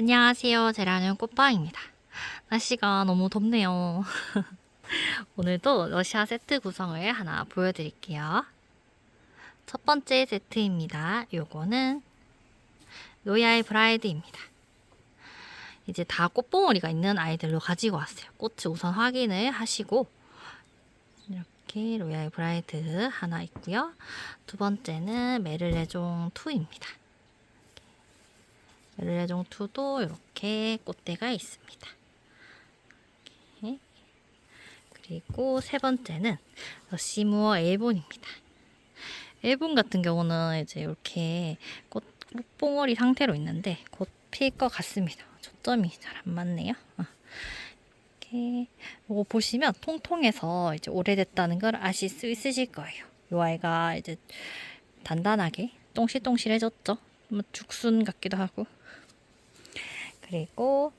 안녕하세요. 제라는 꽃빵입니다. 날씨가 너무 덥네요. 오늘도 러시아 세트 구성을 하나 보여드릴게요. 첫 번째 세트입니다. 요거는 로얄 브라이드입니다. 이제 다 꽃봉오리가 있는 아이들로 가지고 왔어요. 꽃을 우선 확인을 하시고 이렇게 로얄 브라이드 하나 있고요. 두 번째는 메를레종 2입니다. 메를레종 2도 이렇게 꽃대가 있습니다. 그리고 세 번째는 러시무어 일본입니다. 일본 같은 경우는 이제 이렇게 꽃, 꽃봉오리 상태로 있는데 곧 필 것 같습니다. 초점이 잘 안 맞네요. 어. 이렇게 이거 보시면 통통해서 이제 오래됐다는 걸 아실 수 있으실 거예요. 이 아이가 이제 단단하게 똥실똥실해졌죠. 뭐 죽순 같기도 하고. 그리고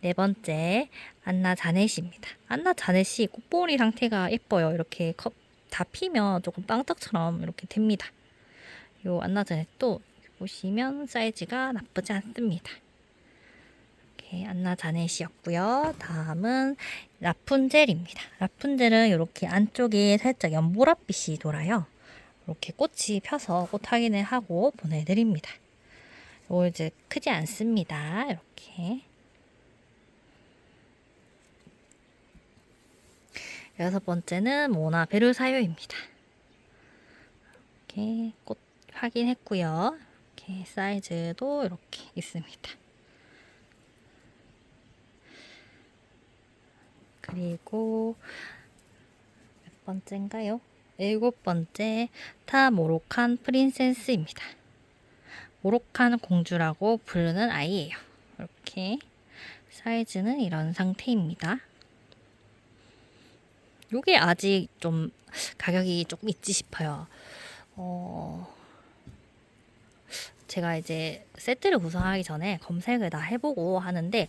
네 번째 안나 자넷입니다. 안나 자넷이 꽃보리 상태가 예뻐요. 이렇게 컵 다 피면 조금 빵떡처럼 이렇게 됩니다. 요 안나 자넷도 보시면 사이즈가 나쁘지 않습니다. 이렇게 안나 자넷이었고요. 다음은 라푼젤입니다. 라푼젤은 이렇게 안쪽에 살짝 연보랏빛이 돌아요. 이렇게 꽃이 펴서 꽃 확인을 하고 보내드립니다. 요 이제 크지 않습니다. 이렇게. 여섯 번째는 모나 베르 사유입니다. 이렇게 꽃 확인했고요. 이렇게 사이즈도 이렇게 있습니다. 그리고 몇 번째인가요? 일곱 번째 타 모로칸 프린세스입니다. 모로칸 공주라고 부르는 아이예요. 이렇게 사이즈는 이런 상태입니다. 요게 아직 좀 가격이 조금 있지 싶어요. 어, 제가 이제 세트를 구성하기 전에 검색을 다 해보고 하는데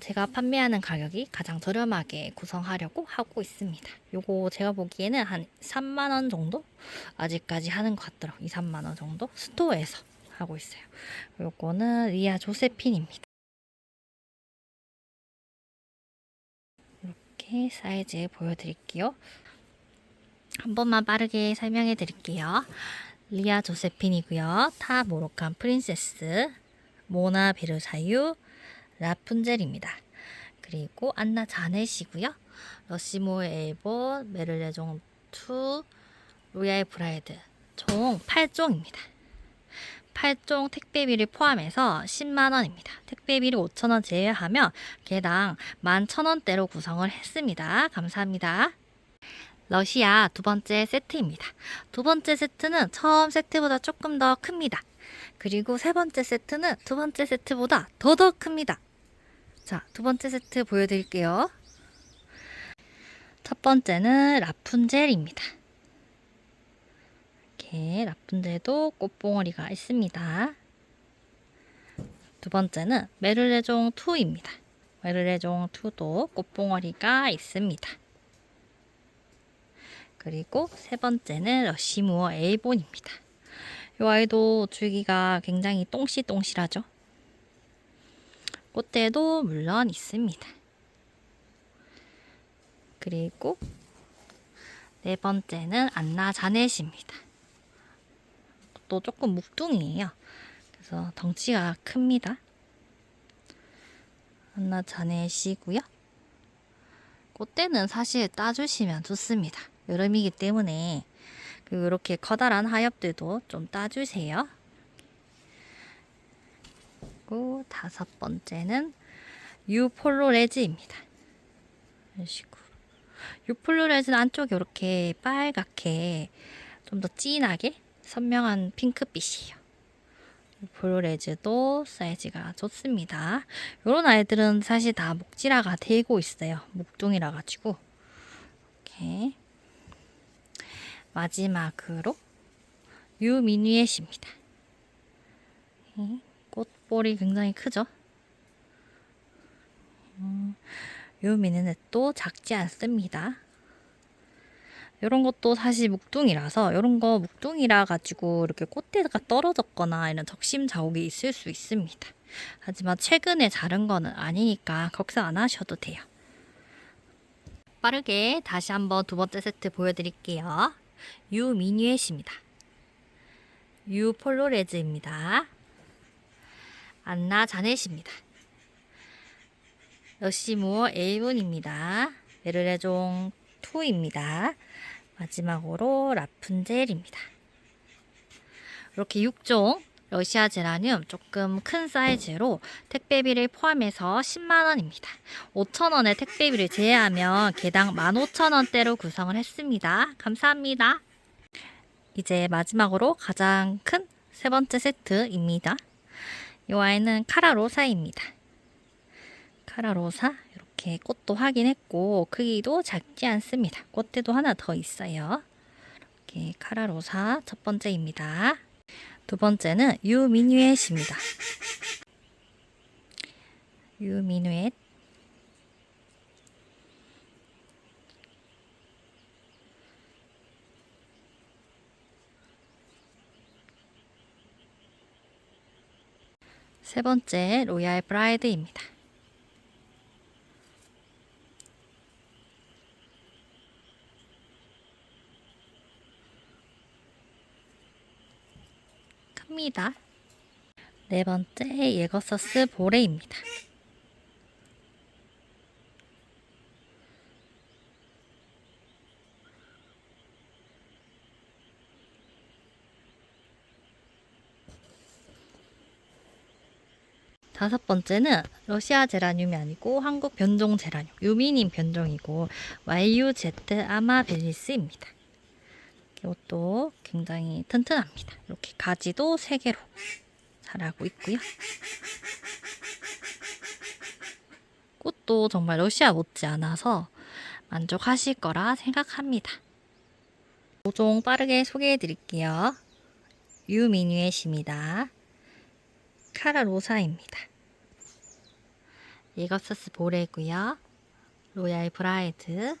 제가 판매하는 가격이 가장 저렴하게 구성하려고 하고 있습니다. 요거 제가 보기에는 한 3만 원 정도 아직까지 하는 것 같더라고요. 2, 3만 원 정도 스토어에서 하고 있어요. 요거는 리아 조세핀입니다. 이렇게 사이즈 보여드릴게요. 한 번만 빠르게 설명해 드릴게요. 리아 조세핀이고요. 타 모로칸 프린세스, 모나 베르사유, 라푼젤입니다. 그리고 안나 자넷이고요. 러시모 엘보, 메를레종 2, 로얄 브라이드 총 8종입니다. 8종 택배비를 포함해서 10만원입니다. 택배비를 5천원 제외하면 개당 11,000원대로 구성을 했습니다. 감사합니다. 러시아 두 번째 세트입니다. 두 번째 세트는 처음 세트보다 조금 더 큽니다. 그리고 세 번째 세트는 두 번째 세트보다 더더 큽니다. 자, 두 번째 세트 보여드릴게요. 첫 번째는 라푼젤입니다. 이렇게 라푼젤도 꽃봉오리가 있습니다. 두 번째는 메를레종 2입니다. 메를레종 2도 꽃봉오리가 있습니다. 그리고 세 번째는 러시무어 에이본입니다. 이 아이도 줄기가 굉장히 똥실똥실하죠. 꽃대도 물론 있습니다. 그리고 네 번째는 안나 자넷입니다. 또 조금 묵둥이에요. 그래서 덩치가 큽니다. 안나 자넷이고요. 꽃대는 사실 따주시면 좋습니다. 여름이기 때문에 이렇게 커다란 하엽들도 좀 따주세요. 그리고 다섯 번째는 유폴로레즈입니다. 이런 식으로. 유폴로레즈는 안쪽에 이렇게 빨갛게 좀 더 진하게 선명한 핑크빛이에요. 유폴로레즈도 사이즈가 좋습니다. 이런 아이들은 사실 다 목지라가 되고 있어요. 목동이라 가지고 이렇게 마지막으로 유미니엣입니다. 이 꽃볼이 굉장히 크죠? 음, 유미니엣도 작지 않습니다. 이런 것도 사실 묵둥이라서 이런 거 묵둥이라 가지고 이렇게 꽃대가 떨어졌거나 이런 적심 자국이 있을 수 있습니다. 하지만 최근에 자른 거는 아니니까 걱정 안 하셔도 돼요. 빠르게 다시 한번 두 번째 세트 보여드릴게요. 유 미니엣입니다. 유 폴로레즈입니다. 안나 자넷입니다. 러시무어 에이븐입니다. 베르레종 2입니다. 마지막으로 라푼젤입니다. 이렇게 6종 러시아 제라늄 조금 큰 사이즈로 택배비를 포함해서 10만원입니다. 5천원의 택배비를 제외하면 개당 15,000원대로 구성을 했습니다. 감사합니다. 이제 마지막으로 가장 큰 세 번째 세트입니다. 이 아이는 카라로사입니다. 카라로사 이렇게 꽃도 확인했고 크기도 작지 않습니다. 꽃대도 하나 더 있어요. 이렇게 카라로사 첫 번째입니다. 두 번째는 유미뉴엣입니다. 유미뉴엣 세 번째 로얄 브라이드입니다. 큽니다. 네 번째 예거서스 보레입니다. 다섯 번째는 러시아 제라늄이 아니고 한국 변종 제라늄, 유미닌 변종이고 YUZ 아마벨리스입니다. 이것도 굉장히 튼튼합니다. 이렇게 가지도 세 개로 자라고 있고요. 꽃도 정말 러시아 못지 않아서 만족하실 거라 생각합니다. 5종 빠르게 소개해 드릴게요. 유미뉴엣입니다. 카라로사입니다. 예거서스 보레고요. 로얄 브라이드,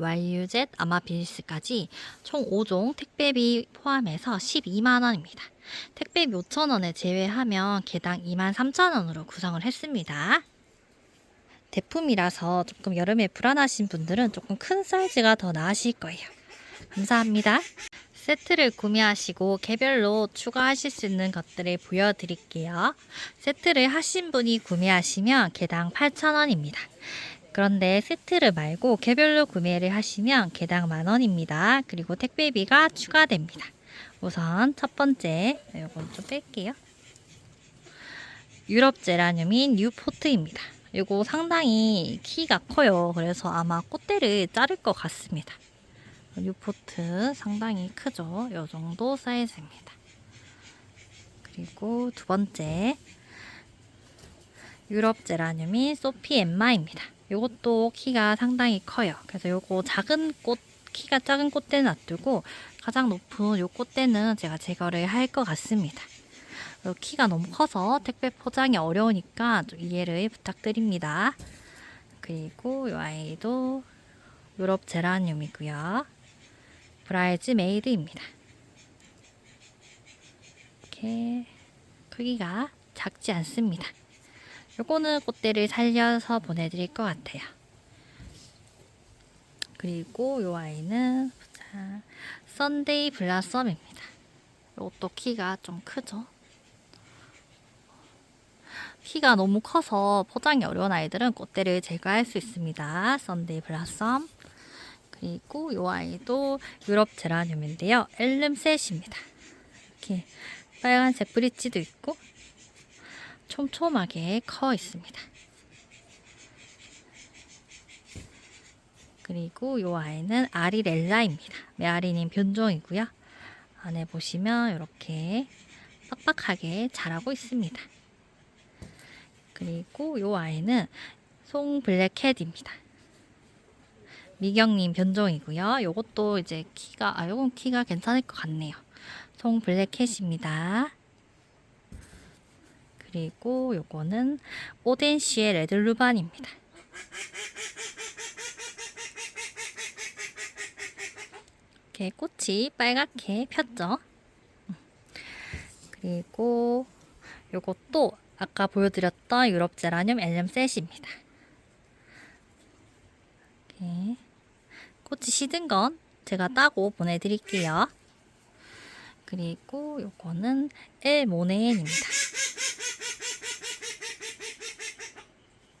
YUZ 아마빌스까지 총 5종 택배비 포함해서 12만원입니다. 택배비 5천원을 제외하면 개당 2만 3천원으로 구성을 했습니다. 대품이라서 조금 여름에 불안하신 분들은 조금 큰 사이즈가 더 나으실 거예요. 감사합니다. 세트를 구매하시고 개별로 추가하실 수 있는 것들을 보여드릴게요. 세트를 하신 분이 구매하시면 개당 8,000원입니다. 그런데 세트를 말고 개별로 구매를 하시면 개당 만 원입니다. 그리고 택배비가 추가됩니다. 우선 첫 번째, 이건 좀 뺄게요. 유럽 제라늄인 뉴포트입니다. 이거 상당히 키가 커요. 그래서 아마 꽃대를 자를 것 같습니다. 뉴포트 상당히 크죠. 이 정도 사이즈입니다. 그리고 두 번째 유럽 제라늄인 소피 엠마입니다. 이것도 키가 상당히 커요. 그래서 요거 작은 꽃 키가 작은 꽃대 놔두고 가장 높은 요 꽃대는 제가 제거를 할 것 같습니다. 요 키가 너무 커서 택배 포장이 어려우니까 좀 이해를 부탁드립니다. 그리고 요 아이도 유럽 제라늄이고요. 브라이즈 메이드입니다. 이렇게 크기가 작지 않습니다. 요거는 꽃대를 살려서 보내드릴 것 같아요. 그리고 요 아이는 자, 썬데이 블라썸입니다. 요것도 키가 좀 크죠? 키가 너무 커서 포장이 어려운 아이들은 꽃대를 제거할 수 있습니다. 썬데이 블라썸. 그리고 요 아이도 유럽 제라늄인데요. 엘름셋입니다. 이렇게 빨간색 브릿지도 있고 촘촘하게 커 있습니다. 그리고 요 아이는 아리렐라입니다. 메아리닌 변종이고요. 안에 보시면 이렇게 빡빡하게 자라고 있습니다. 그리고 요 아이는 송 블랙캣입니다. 미경님 변종이고요. 요것도 이제 키가 아 요건 키가 괜찮을 것 같네요. 송 블랙캣입니다. 그리고 요거는 오덴시의 레드 루반입니다.。 네, 이렇게 꽃이 빨갛게 폈죠. 음. 그리고 요것도 아까 보여드렸던 유럽 제라늄 엘렘 셋입니다. 이렇게 꽃이 시든 건 제가 따고 보내드릴게요. 그리고 요거는 엘 모네입니다.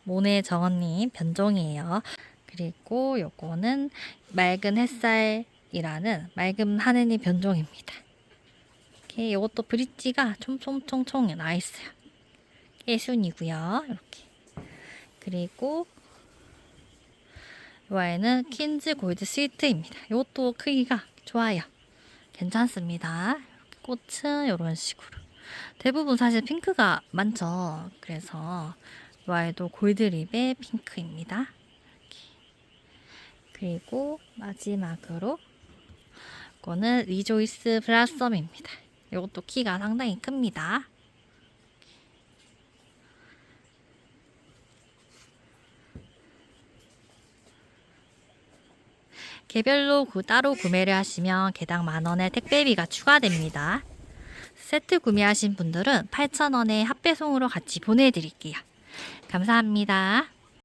모네 정원님 변종이에요. 그리고 요거는 맑은 햇살이라는 맑은 하늘이 변종입니다. 이렇게 요것도 브릿지가 촘촘총총 나 있어요. 깨순이고요. 이렇게. 그리고 이 아이는 킨즈 골드 스위트입니다. 이것도 크기가 좋아요. 괜찮습니다. 꽃은 이런 식으로. 대부분 사실 핑크가 많죠. 그래서 이 아이도 골드립의 핑크입니다. 그리고 마지막으로 이거는 리조이스 블라썸입니다. 이것도 키가 상당히 큽니다. 개별로 구- 따로 구매를 하시면 개당 만원의 택배비가 추가됩니다. 세트 구매하신 분들은 8,000원의 합배송으로 같이 보내드릴게요. 감사합니다.